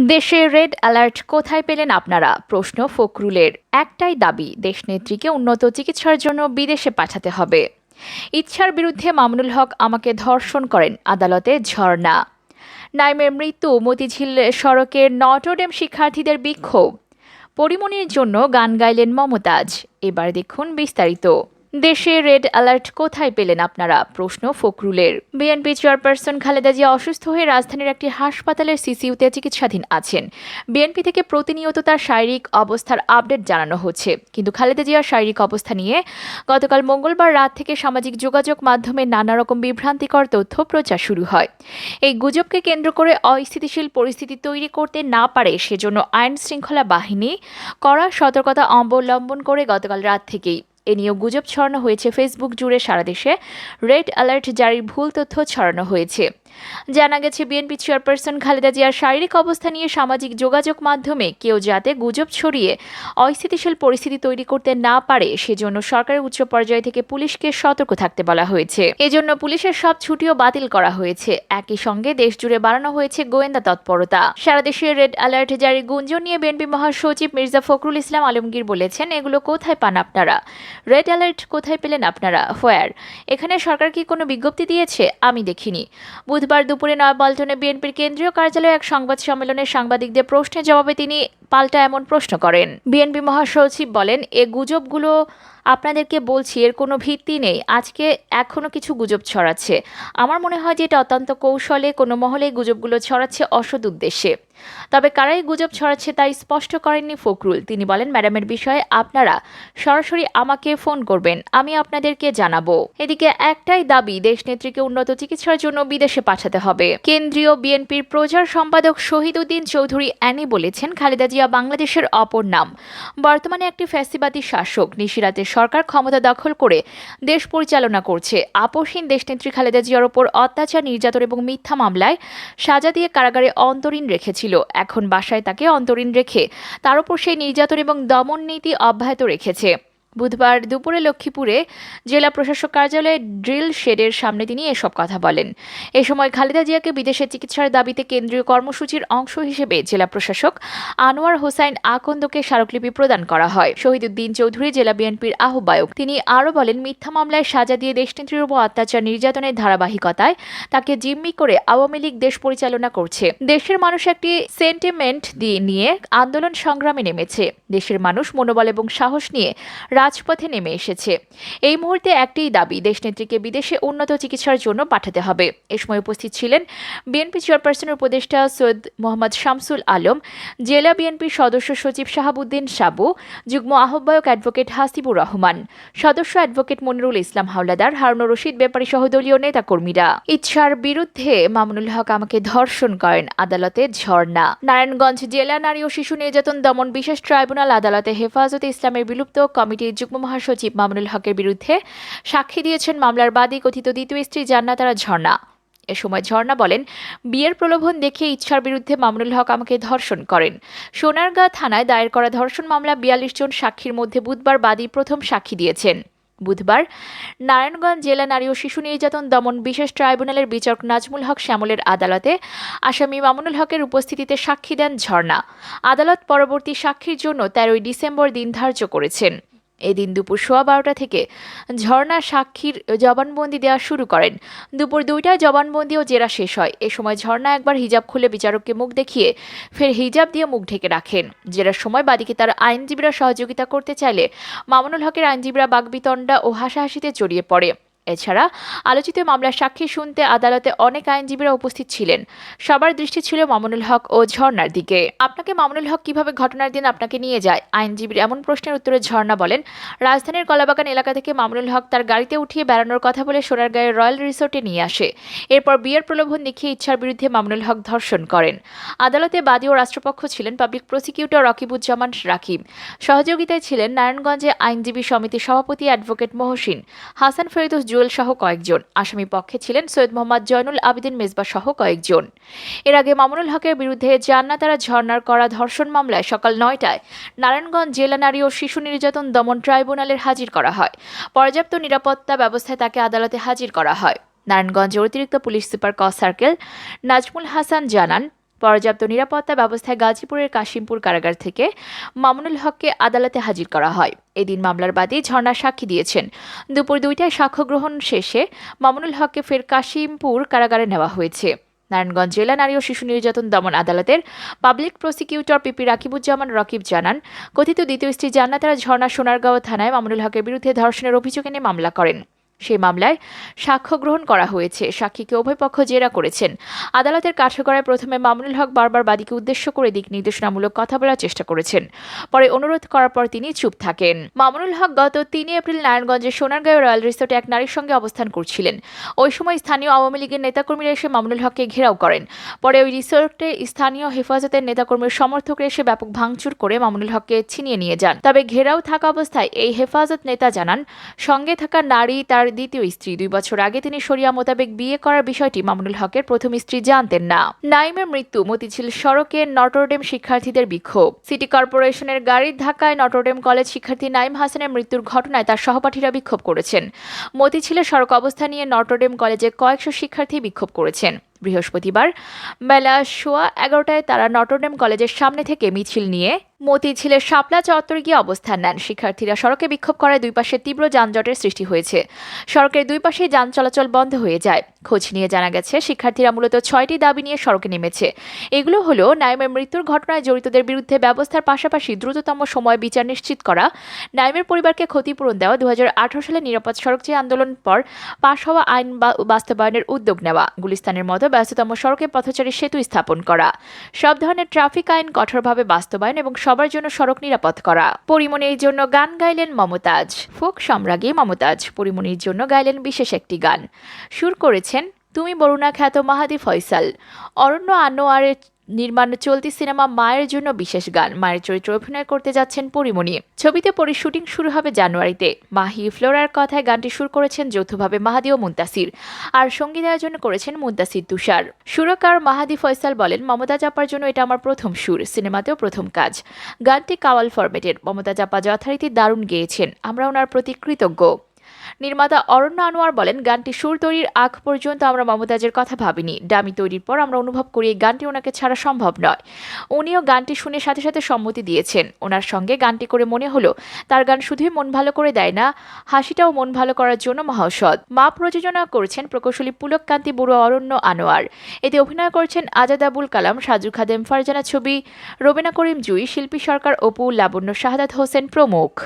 দেশে red alert কোথায় পেলেন আপনারা? প্রশ্ন ফখরুলের। একটাই দাবি, দেশনেত্রীকে উন্নত চিকিৎসার জন্য বিদেশে পাঠাতে হবে। ইচ্ছার বিরুদ্ধে মামুনুল হক আমাকে ধর্ষণ করেন, আদালতে ঝর্ণা। নাইমের মৃত্যু, মতিঝিল সড়কের নটরডেম শিক্ষার্থীদের বিক্ষোভ। পরিমণির জন্য গান গাইলেন মমতাজ। এবার দেখুন বিস্তারিত। দেশে রেড অ্যালার্ট কোথায় পেলেন আপনারা? প্রশ্ন ফখরুলের। বিএনপি চেয়ারপারসন খালেদা জিয়া অসুস্থ হয়ে রাজধানীর একটি হাসপাতালের সিসিউতে চিকিৎসাধীন আছেন। বিএনপি থেকে প্রতিনিয়ত তার শারীরিক অবস্থার আপডেট জানানো হচ্ছে। কিন্তু খালেদা জিয়ার শারীরিক অবস্থা নিয়ে গতকাল মঙ্গলবার রাত থেকে সামাজিক যোগাযোগ মাধ্যমে নানা রকম বিভ্রান্তিকর তথ্য প্রচার শুরু হয়। এই গুজবকে কেন্দ্র করে অস্থিতিশীল পরিস্থিতি তৈরি করতে না পারে সেজন্য আইন শৃঙ্খলা বাহিনী কড়া সতর্কতা অবলম্বন করে গতকাল রাত থেকেই এ নিয়েও গুজব ছড়ানো হয়েছে। ফেসবুক জুড়ে সারা দেশে রেড অ্যালার্ট জারির ভুল তথ্য ছড়ানো হয়েছে। জানা গেছে, বিএনপি চেয়ারপারসন খালেদা জিয়ার শারীরিক অবস্থা নিয়ে সামাজিক যোগাযোগ মাধ্যমে কেউ যাতে গুজব ছড়িয়ে অস্থিতিশীল পরিস্থিতি তৈরি করতে না পারে, সেজন্য সরকারের উচ্চ পর্যায় থেকে পুলিশকে সতর্ক থাকতে বলা হয়েছে। এজন্য পুলিশের সব ছুটিও বাতিল করা হয়েছে। একই সঙ্গে দেশ জুড়ে বাড়ানো হয়েছে গোয়েন্দা তৎপরতা। সারা দেশে রেড অ্যালার্ট জারি। গুঞ্জন নিয়ে বিএনপি মহাসচিব মির্জা ফখরুল ইসলাম আলমগীর বলেছেন, এগুলো কোথায় পান আপনারা? রেড অ্যালার্ট কোথায় পেলেন আপনারা? ফোয়ার? এখানে সরকার কি কোনো বিজ্ঞপ্তি দিয়েছে? আমি দেখিনি। বুধবার দুপুরে নয়াপল্টনে বিএনপির কেন্দ্রীয় কার্যালয়ে এক সংবাদ সম্মেলনে সাংবাদিকদের প্রশ্নের জবাবে তিনি পাল্টা এমন প্রশ্ন করেন। বিএনপি মহাসচিব বলেন, এ গুজবগুলো আপনাদেরকে বলছি, এর কোনো ভিত্তি নেই। আজকে এখনও কিছু গুজব ছড়াচ্ছে। আমার মনে হয় যে এটা অত্যন্ত কৌশলে কোনো মহলে গুজবগুলো ছড়াচ্ছে অসৎ উদ্দেশ্যে। তবে কারাই গুজব ছড়াচ্ছে তাই স্পষ্ট করেননি ফখরুল। তিনি বলেন, ম্যাডামের বিষয়ে আপনারা সরাসরি আমাকে ফোন করবেন, আমি আপনাদেরকে জানাব। এদিকে একটাই দাবি দেশ নেত্রীকে উন্নত চিকিৎসার জন্য বিদেশে পাঠাতে হবে। কেন্দ্রীয় বিএনপির প্রচার সম্পাদক শহীদ উদ্দিন চৌধুরী অ্যানি বলেছেন, খালেদা জিয়া বাংলাদেশের অপর নাম। বর্তমানে একটি ফ্যাসিবাদী শাসক নিশিরাতের সরকার ক্ষমতা দখল করে দেশ পরিচালনা করছে। আপোষহীন দেশনেত্রী খালেদা জিয়ার ওপর অত্যাচার, নির্যাতন এবং মিথ্যা মামলায় সাজা দিয়ে কারাগারে অন্তরীণ রেখেছিল। এখন বাসায় তাকে অন্তরীণ রেখে তার উপর সেই নির্যাতন এবং দমন নীতি অব্যাহত রেখেছে। বুধবার দুপুরে লক্ষ্মীপুরে জেলা প্রশাসক কার্যালয়ে ড্রিল শেডের সামনে তিনি এসব কথা বলেন। এ সময় খালেদা জিয়াকে বিদেশে চিকিৎসার দাবিতে কেন্দ্রীয় কর্মসূচির অংশ হিসেবে জেলা প্রশাসক আনোয়ার হোসাইন আকন্দকে স্মারকলিপি প্রদান করা হয়। শহীদুদ্দিন চৌধুরী জেলা বিএনপির আহ্বায়ক। তিনি আরও বলেন, মিথ্যা মামলায় সাজা দিয়ে দেশনেত্রীর উপর অত্যাচার নির্যাতনের ধারাবাহিকতায় তাকে জিম্মি করে আওয়ামী লীগ দেশ পরিচালনা করছে। দেশের মানুষ একটি সেন্টিমেন্ট দিয়ে নিয়ে আন্দোলন সংগ্রামে নেমেছে। দেশের মানুষ মনোবল এবং সাহস নিয়ে রাজপথে নেমে এসেছে। এই মুহূর্তে একটিই দাবি, দেশনেত্রীকে বিদেশে উন্নত চিকিৎসার জন্য পাঠাতে হবে। এ সময় উপস্থিত ছিলেন বিএনপি চেয়ারপারসনের উপদেষ্টা সৈয়দ মোহাম্মদ শামসুল আলম, জেলা বিএনপির সদস্য সচিব শাহাবুদ্দিন সাবু, যুগ্ম আহ্বায়ক অ্যাডভোকেট হাসিবুর রহমান, সদস্য অ্যাডভোকেট মনিরুল ইসলাম হাওলাদার, হারুন রশিদ ব্যাপারী সহ দলীয় নেতাকর্মীরা। ইচ্ছার বিরুদ্ধে মামুনুল হক আমাকে ধর্ষণ করেন, আদালতে ঝর্ণা। নারায়ণগঞ্জ জেলা নারী ও শিশু নির্যাতন দমন বিশেষ ট্রাইব্যুনাল আদালতে হেফাজতে ইসলামের বিলুপ্ত কমিটির যুগ্ম মহাসচিব মামুনুল হকের বিরুদ্ধে সাক্ষী দিয়েছেন মামলার বাদী কথিত দ্বিতীয় স্ত্রী জান্নাতারা ঝর্ণা। এ সময় ঝর্ণা বলেন, বিয়ের প্রলোভন দেখে ইচ্ছার বিরুদ্ধে মামুনুল হক আমাকে ধর্ষণ করেন। সোনারগাঁ থানায় দায়ের করা ধর্ষণ মামলা বিয়াল্লিশ জন সাক্ষীর মধ্যে বুধবার বাদী প্রথম সাক্ষী দিয়েছেন। বুধবার নারায়ণগঞ্জ জেলা নারী ও শিশু নির্যাতন দমন বিশেষ ট্রাইব্যুনালের বিচারক নাজমুল হক শ্যামলের আদালতে আসামি মামুনুল হকের উপস্থিতিতে সাক্ষী দেন ঝর্ণা। আদালত পরবর্তী সাক্ষীর জন্য তেরোই ডিসেম্বর দিন ধার্য করেছেন। এদিন দুপুর সোয়া বারোটা থেকে ঝর্ণা সাক্ষীর জবানবন্দি দেওয়া শুরু করেন। দুপুর দুইটায় জবানবন্দি ও জেরা শেষ হয়। এ সময় ঝর্ণা একবার হিজাব খুলে বিচারককে মুখ দেখিয়ে ফের হিজাব দিয়ে মুখ ঢেকে রাখেন। জেরার সময় বাদীকে তার আইনজীবীরা সহযোগিতা করতে চাইলে মামুনুল হকের আইনজীবীরা বাগবিতণ্ডা ও হাসাহাসিতে জড়িয়ে পড়ে। এছাড়া আলোচিত মামলার সাক্ষী শুনতে আদালতে অনেক আইনজীবীরা উপস্থিত ছিলেন। সবার দৃষ্টি ছিল মামুনুল হক ও ঝর্ণার দিকে। আপনাকে মামুনুল হক কীভাবে ঘটনার দিন আপনাকে নিয়ে যায়? আইনজীবীর এমন প্রশ্নের উত্তরে ঝর্ণা বলেন, রাজধানীর কলাবাগান এলাকা থেকে মামুনুল হক তার গাড়িতে উঠিয়ে বেড়ানোর কথা বলে সোনারগাঁয়ের রয়্যাল রিসোর্টে নিয়ে আসে। এরপর বিয়ের প্রলোভন দেখিয়ে ইচ্ছার বিরুদ্ধে মামুনুল হক ধর্ষণ করেন। আদালতে বাদী ও রাষ্ট্রপক্ষ ছিলেন পাবলিক প্রসিকিউটর রকিবুজ্জামান রাকিব। সহযোগিতায় ছিলেন নারায়ণগঞ্জে আইনজীবী সমিতির সভাপতি অ্যাডভোকেট মহসিন। হাসান ফেরদৌস জুয়েল সহ কয়েকজন। আসামি পক্ষে ছিলেন সৈয়দ মোহাম্মদ জয়নুল আবেদিন মেজবা সহ কয়েকজন। এর আগে মামুনুল হকের বিরুদ্ধে জান্নাতারা ঝর্ণার করা ধর্ষণ মামলায় সকাল নয়টায় নারায়ণগঞ্জ জেলা নারী ও শিশু নির্যাতন দমন ট্রাইব্যুনালের হাজির করা হয়। পর্যাপ্ত নিরাপত্তা ব্যবস্থায় তাকে আদালতে হাজির করা হয়। নারায়ণগঞ্জের অতিরিক্ত পুলিশ সুপার ক সার্কেল নাজমুল হাসান জানান পর্যাপ্ত নিরাপত্তা ব্যবস্থায় গাজীপুরের কাশিমপুর কারাগার থেকে মামুনুল হককে আদালতে হাজির করা হয়। এদিন মামলার বাদী ঝর্ণা সাক্ষী দিয়েছেন। দুপুর দুইটায় সাক্ষ্য গ্রহণ শেষে মামুনুল হককে ফের কাশিমপুর কারাগারে নেওয়া হয়েছে। নারায়ণগঞ্জ জেলা নারী ও শিশু নির্যাতন দমন আদালতের public prosecutor PP Rakibuzzaman Rakib জানান, কথিত দ্বিতীয় স্ত্রী জান্নাতারা ঝর্ণা সোনারগাঁও থানায় মামুনুল হকের বিরুদ্ধে ধর্ষণের অভিযোগ এনে মামলা করেন। সেই মামলায় সাক্ষ্য গ্রহণ করা হয়েছে। সাক্ষীকে উভয় পক্ষ জেরা করেছেন। আদালতের কাঠগড়ায় প্রথমে মামুনুল হক বারবার বাদীকে উদ্দেশ্য করে দিক নির্দেশনামূলক কথা বলার চেষ্টা করেছেন। পরে অনুরোধ করার পর তিনি চুপ থাকেন। মামুনুল হক গত তিনই এপ্রিল নারায়ণগঞ্জের সোনারগাঁও রয়্যাল রিসোর্টে এক নারীর সঙ্গে অবস্থান করছিলেন। ওই সময় স্থানীয় আওয়ামী লীগের নেতাকর্মীরা এসে মামুনুল হককে ঘেরাও করেন। পরে ওই রিসোর্টে স্থানীয় হেফাজতের নেতাকর্মীর সমর্থকরা এসে ব্যাপক ভাঙচুর করে মামুনুল হককে ছিনিয়ে নিয়ে যান। তবে ঘেরাও থাকা অবস্থায় এই হেফাজত নেতা জানান, সঙ্গে থাকা নারী তার দ্বিতীয় স্ত্রী। দুই বছর আগে তিনি শরিয়া মোতাবেক বিয়ে করার বিষয়টি মামুনুল হকের প্রথম স্ত্রী জানতেন না। নাইমের মৃত্যু, মতিঝিল সড়কে নটরডেম শিক্ষার্থীদের বিক্ষোভ। সিটি কর্পোরেশনের গাড়ির ধাক্কায় নটরডেম কলেজ শিক্ষার্থী নাইম হাসানের মৃত্যুর ঘটনায় তার সহপাঠীরা বিক্ষোভ করেছেন। মতিঝিলের সড়ক অবস্থা নিয়ে নটরডেম কলেজে কয়েকশো শিক্ষার্থী বিক্ষোভ করেছেন। বৃহস্পতিবার বেলা সোয়া এগারোটায় তারা নটরডেম কলেজের সামনে থেকে মিছিল নিয়ে মতিঝিলের শাপলা চত্বরে গিয়ে অবস্থান নেন। শিক্ষার্থীরা সড়কে বিক্ষোভ করায় দুই পাশে তীব্র যানজটের সৃষ্টি হয়েছে। সড়কের দুই পাশে যান চলাচল বন্ধ হয়ে যায়। খোঁজ নিয়ে জানা গেছে, শিক্ষার্থীরা মূলত ছয়টি দাবি নিয়ে সড়কে নেমেছে। এগুলো হলো, নাইমের মৃত্যুর ঘটনায় জড়িতদের বিরুদ্ধে ব্যবস্থার পাশাপাশি দ্রুততম সময় বিচার নিশ্চিত করা, নাইমের পরিবারকে ক্ষতিপূরণ দেওয়া দু হাজার আঠারো সালে নিরাপদ সড়ক চেয়ে আন্দোলন পর পাশ হওয়া আইন বাস্তবায়নের উদ্যোগ নেওয়া, গুলিস্তানের মতো ব্যস্ততম সড়কে পথচারী সেতু স্থাপন করা। সব ধরনের ট্রাফিক আইন কঠোরভাবে বাস্তবায়ন এবং সবার জন্য সড়ক নিরাপদ করা। পরিমণির জন্য গান গাইলেন মমতাজ। ফোক সম্রাজ্ঞী মমতাজ পরিমণির জন্য গাইলেন বিশেষ একটি গান। সুর করেছেন তুমি বরুণা খ্যাত মাহাদি ফয়সাল। অরণ্য আনোয়ারের নির্মাণ চলতি সিনেমা মায়ের জন্য বিশেষ গান। মায়ের চরিত্রে অভিনয় করতে যাচ্ছেন পরিমণি। ছবিতে পরে শুটিং শুরু হবে জানুয়ারিতে। মাহি ফ্লোরার কথায় গানটি সুর করেছেন যৌথভাবে মাহাদি ও মুন্তাসির। আর সংগীত আয়োজন করেছেন মুন্তাসির তুষার। সুরকার মাহাদি ফয়সাল বলেন, মমতা জাপার জন্য এটা আমার প্রথম সুর, সিনেমাতেও প্রথম কাজ। গানটি কাওয়াল ফরম্যাটের। মমতা জাপা যথারীতি দারুণ গেয়েছেন। আমরা ওনার প্রতি কৃতজ্ঞ। নির্মাতা অরণ্য আনোয়ার বলেন, গানটি সুর তৈরির আগ পর্যন্ত আমরা মমতাজের কথা ভাবিনি। ডামি তৈরির পর আমরা অনুভব করি এই গানটি ওনাকে ছাড়া সম্ভব নয়। উনিও গানটি শুনে সাথে সাথে সম্মতি দিয়েছেন। ওনার সঙ্গে গানটি করে মনে হলো, তার গান শুধুই মন ভালো করে দেয় না, হাসিটাও মন ভালো করার জন্য মহাসৎ মা প্রযোজনা করেছেন প্রকৌশলী পুলক কান্তি বড়ুয়া অরণ্য আনোয়ার। এতে অভিনয় করছেন আজাদ আবুল কালাম, সাজু খাদেম ফারজানা ছবি, রবিনা করিম জুই, শিল্পী সরকার অপু, লাবণ্য শাহাদাত হোসেন প্রমুখ।